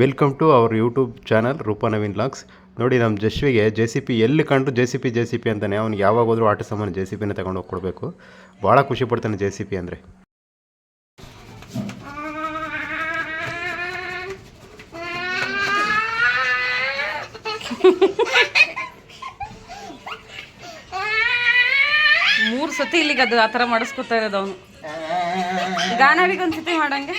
Welcome to our YouTube channel Roopa Naveen LOX ನೋಡಿ ನಮ್ಮ ಜಶ್ವಿಗೆ J C P ಎಲ್ಲಿ ಕಂಡ್ರು J C P J C P ಅಂತಾನೆ. ಅವ್ನಿಗೆ ಯಾವಾಗ ಹೋದ್ರೂ ಆಟ ಸಾಮಾನು ಜೆ ಸಿ ಪಿನ ತಗೊಂಡು ಹೋಗಿ ಕೊಡಬೇಕು. ಭಾಳ ಖುಷಿ ಪಡ್ತಾನೆ ಜೆ ಸಿ ಪಿ ಅಂದರೆ. ಮೂರು ಸತಿ ಇಲ್ಲಿಗೆ ಅದು ಆ ಥರ ಮಾಡಿಸ್ಕೊತಾ ಇರೋದು ಅವನು. ಗಾನವಿಗೆ ಒಂದು ಸತಿ ಮಾಡಂಗೆ.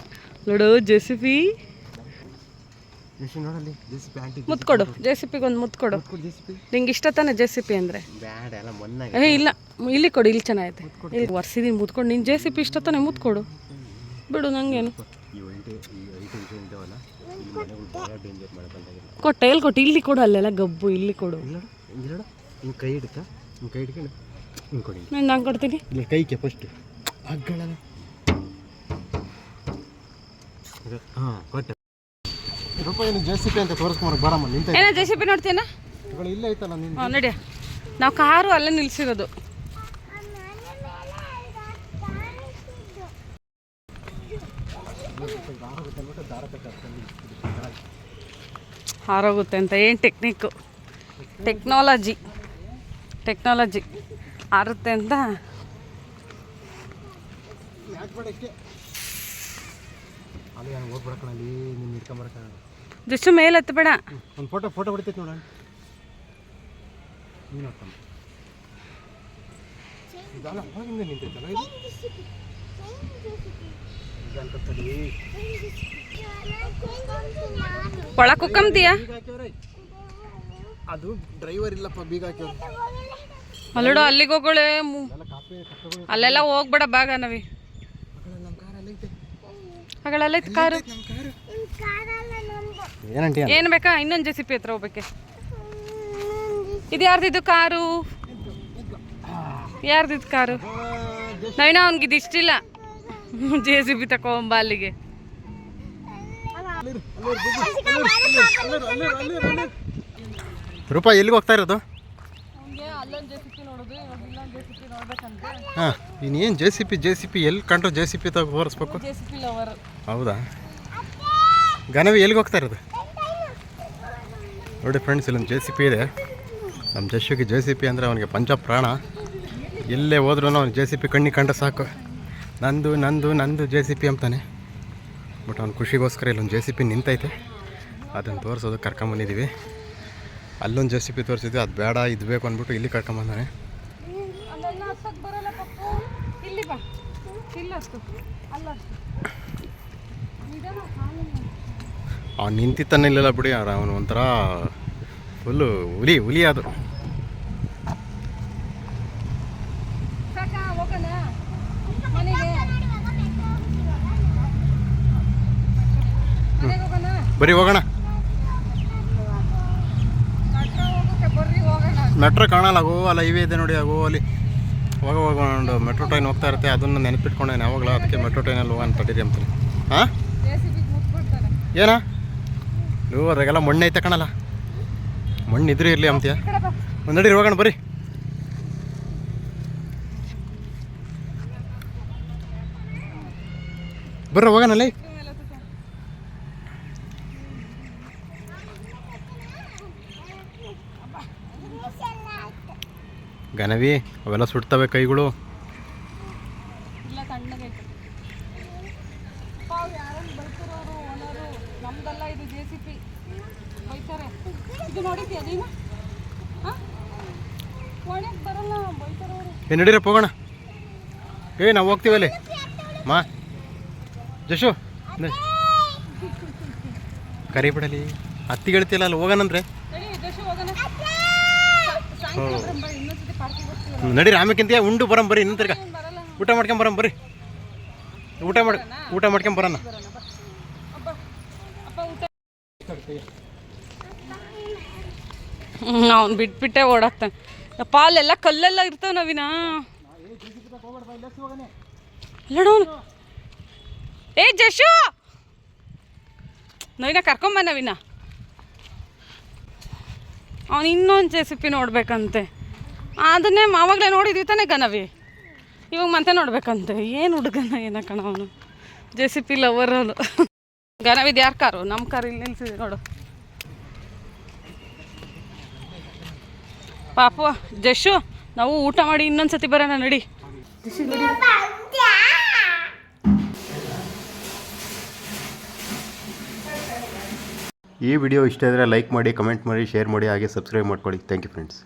ಒಂದು ಜೆಸಿಪಿ ಮುತ್ಕೊಡು ಜೆ ಒಂದು ಮುತ್ಕೊಡು. ನಿಂಗೆ ಇಷ್ಟ ತಾನೆ ಜೆಸಿಪಿ ಅಂದ್ರೆ? ಏ ಇಲ್ಲ ಇಲ್ಲಿ ಕೊಡು ಇಲ್ಲಿ ಚೆನ್ನಾಗೈತೆ. ಇಲ್ಲಿ ಒರ್ಸಿದೀನಿ ಮುತ್ಕೊಂಡು. ನಿನ್ನ ಜೆಸಿಪಿ ಇಷ್ಟ ತಾನೆ ಮುತ್ಕೊಡು. ಬಿಡು ನಂಗೇನು. ಕೊಟ್ಟು ಎಲ್ಲಿ ಕೊಟ್ಟು ಇಲ್ಲಿ ಕೊಡು ಅಲ್ಲೆಲ್ಲ ಗಬ್ಬು ಇಲ್ಲಿ ಕೊಡು. ನೋಡು ಕೈ ಹಿಡ್ಕ ಕೈ ಹಿಡ್ಕೊಂಡು ನಾನು ಕೊಡ್ತೀನಿ. ಕೈ ಕೈಗೆ ಫಸ್ಟ್ ಹಗ್ಗಳಲ್ಲ ಹಾಂ ಕೊಟ್ಟೆ ರೂಪಾಯಿ ಜೆ ಸಿ ಪಿ ಅಂತ ತೋರಿಸ್ಕೊಂಬರಕ್ಕೆ ಬರಮ್ಮ ನಿಂತ ಏನ ಜೆ ಸಿ ಪಿ ನೋಡ್ತೀನ ಇಲ್ಲೇ ಐತಲ್ಲ ನಿನ್ನ ಹಾಂ ನಡಿಯ ನಾವು ಕಾರು ಅಲ್ಲೇ ನಿಲ್ಸಿರೋದು. ಹಾರೋಗುತ್ತೆ ಅಂತ ಏನು ಟೆಕ್ನಿಕ್ಕು ಟೆಕ್ನಾಲಜಿ ಟೆಕ್ನಾಲಜಿ ಹಾರುತ್ತೆ ಅಂತ. ಅಲ್ಲಿ ಜಸ್ಟ್ ಮೇಲೆ ಹತ್ತಬೇಡ ಒಂದು ಫೋಟೋ ಫೋಟೋ ಹೊಡಿತೈತೆ ನೋಡೋಣ ನೀನು ಹಾಕಮ್ಮ ಇದಲ್ಲ ಅವಾಗಿಂದ ನಿಂತೈತಲ್ಲ ಇದು? ಈಗ ಅನ್ಕೊತಡಿ ಕುಕ್ಕಂತೀಯ ಅದು ಡ್ರೈವರ್ ಇಲ್ಲಪ್ಪ ಬೀಗ ಅಲ್ಲೋಡು ಅಲ್ಲಿಗೆ ಹೋಗೋಳೆ ಅಲ್ಲೆಲ್ಲ ಹೋಗ್ಬೇಡ ಬಾಗ ನವಿ ಹಾಗಳಲ್ಲ ಕಾರು ಏನು ಬೇಕಾ ಇನ್ನೊಂದು ಜೆ ಸಿ ಪಿ ಹತ್ರ ಹೋಗ್ಬೇಕೆ ಇದು ಯಾರ್ದಿದ್ದು ಕಾರು ಯಾರ್ದಿದ್ದು ಕಾರು ನೈನ ಅವ್ನಿಗೆ ಇದು ಇಷ್ಟಿಲ್ಲ ಜೆ ಸಿ ಬಿ ತಕೊಂಬ ಅಲ್ಲಿಗೆ ರೂಪಾಯಿ ಎಲ್ಲಿಗೆ ಹೋಗ್ತಾ ಇರೋದು ಹಾಂ ಇನ್ನೇನು J C P J C P ಎಲ್ಲಿ ಕಂಡ್ರು ಜೆ ಸಿ ಪಿ ತಗೋ ಹೊರಿಸ್ಬೇಕು ಜೆ ಸಿ ಪಿ ಲವರ್ ಹೌದಾ? ಗನವಿ ಎಲ್ಲಿಗೆ ಹೋಗ್ತಾ ಇರೋದು? ನೋಡಿ ಫ್ರೆಂಡ್ಸ್ ಇಲ್ಲೊಂದು ಜೆ ಸಿ ಪಿ ಇದೆ. ನಮ್ಮ ಜಶ್ವಿಗೆ ಜೆ ಸಿ ಪಿ ಅಂದರೆ ಅವನಿಗೆ ಪಂಚ ಪ್ರಾಣ ಎಲ್ಲೇ ಹೋದ್ರೂ ಅವ್ನು ಜೆ ಸಿ ಪಿ ಕಣ್ಣಿಗೆ ಕಂಡ ಸಾಕು. ನಂದು ನಂದು ನಂದು ಜೆ ಸಿ ಪಿ ಅಂತಾನೆ. ಬಟ್ ಅವ್ನು ಖುಷಿಗೋಸ್ಕರ ಇಲ್ಲೊಂದು ಜೆ ಸಿ ಪಿ ನಿಂತೈತೆ. ಅದನ್ನು ತೋರಿಸೋದು ಕರ್ಕೊಂಬಂದಿದ್ದೀವಿ ಅಲ್ಲೊಂದು ಜೆ ಸಿ ಪಿ ತೋರಿಸಿದ್ವಿ. ಅದು ಬೇಡ, ಇದು ಬೇಕು ಅಂದ್ಬಿಟ್ಟು ಇಲ್ಲಿ ಕರ್ಕೊಂಬಂದಾನೆ ಅವ್ನು ನಿಂತಿ ಇಲ್ಲಲ್ಲ ಬಿಡಿ ಅವನು ಒಂಥರ ಫುಲ್ಲು ಹುಲಿ ಹುಲಿ ಹೋಗೋಣ ಬರೀ ಹೋಗೋಣ. ಮೆಟ್ರೋ ಕಾಣಲ್ಲ ಆಗೋ ಅಲ್ಲ ಹೈವೇ ಇದೆ ನೋಡಿ ಆಗೋ ಅಲ್ಲಿ. ಹೋಗ ಹೋಗೋಣ ಮೆಟ್ರೋ ಟ್ರೈನ್ ಹೋಗ್ತಾ ಇರುತ್ತೆ, ಅದನ್ನು ನೆನಪಿಟ್ಕೊಂಡೇನೆ ಯಾವಾಗಲೂ ಅದಕ್ಕೆ ಮೆಟ್ರೋ ಟ್ರೈನಲ್ಲಿ ಹೋಗೋಣ ತಡೀರಿ ಅಂತೀನಿ ಹಾಂ ಜೆ ಸಿ ಬಿಗೆ ಮುಟ್ಬಿಡ್ತಾನೆ ಏನಾ? ನೀವು ಅದ್ರಾಗೆಲ್ಲ ಮಣ್ಣು ಐತೆ ಕಣಲ್ಲ. ಮಣ್ಣು ಇದ್ರೆ ಇರಲಿ ಅಂತೀಯ? ಒಂದು ನಡಿ ಹೋಗೋಣ ಬರ್ರಿ ಬರ್ರಿ ಹೋಗೋಣ ಅಲ್ಲಿ. ಗನವಿ, ಅವೆಲ್ಲ ಸುಡ್ತವೆ ಕೈಗಳು. ನಮ್ದಲ್ಲ ಇದು ಜೆ ಸಿ ಪಿ ಬೈತಾರೆ ಇದು ನೋಡಿದ್ಯಾ ನೀನು? ಹಾಂ? ಒಣಕ್ಕೆ ಬರಲ್ಲ ಬೈತಾರವರು ಏ ನಡೀರಪ್ಪ ಹೋಗೋಣ. ಏ ನಾವು ಹೋಗ್ತೀವಲ್ಲಿ ಮಾ. ಜಶು ನಡಿ. ಕರಿ ಬಿಡಲಿ. ಹತ್ತಿ ಗೆಳ್ತಿಲ್ಲ ಅಲ್ಲಿ ಹೋಗೋಣಂದ್ರೆ ನಡೀರಿ ಆಮೇಕಿಂತ ಉಂಡು ಬರಂ ಬರ್ರಿ ಇನ್ನೊಂದು ತಿರ್ಗ. ಊಟ ಮಾಡ್ಕೊಂಡ್ ಬರಂ. ಬರ್ರಿ ಊಟ ಮಾಡಿ ಊಟ ಮಾಡ್ಕೊಂಡ್ ಬರೋಣ ಅವ್ನು ಬಿಟ್ಬಿಟ್ಟೆ ಪಾಲ್ ಅಲ್ಲೆಲ್ಲ ಕಲ್ಲೆಲ್ಲ ಇರ್ತಾವ ನವೀನ. ಏ, ಜಶು! ನವೀನ ಕರ್ಕೊಂಬ ನವೀನ. ಅವನು ಇನ್ನೊಂದು ಜೆಸಿಪಿ ನೋಡ್ಬೇಕಂತೆ. ಅದನ್ನೇ ಮಾವಾಗಲೇ ನೋಡಿದ್ವಿ ತಾನೇ ಗನವಿ ಇವಾಗ ಮತ್ತೆ ನೋಡ್ಬೇಕಂತೆ. ಏನು ಹುಡುಗನ ಏನ ಕಣ ಅವನು. ಜೆ ಸಿ ಪಿ ಲವರ್ ಅವನು. ಗನವಿದ್ ಯಾರ ಕಾರು ನಮ್ಮ ಕಾರ್ ಇಲ್ಲಿ ನಿಲ್ಸಿದೆ ನೋಡು. ಪಾಪ ಜಶು ನಾವು ಊಟ ಮಾಡಿ ಇನ್ನೊಂದು ಸತಿ ಬರೋಣ ನಡಿ. ಈ ವಿಡಿಯೋ ಇಷ್ಟ ಇದ್ದರೆ ಲೈಕ್ ಮಾಡಿ, ಕಮೆಂಟ್ ಮಾಡಿ, ಶೇರ್ ಮಾಡಿ, ಹಾಗೆ ಸಬ್ಸ್ಕ್ರೈಬ್ ಮಾಡ್ಕೊಳ್ಳಿ. Thank you friends.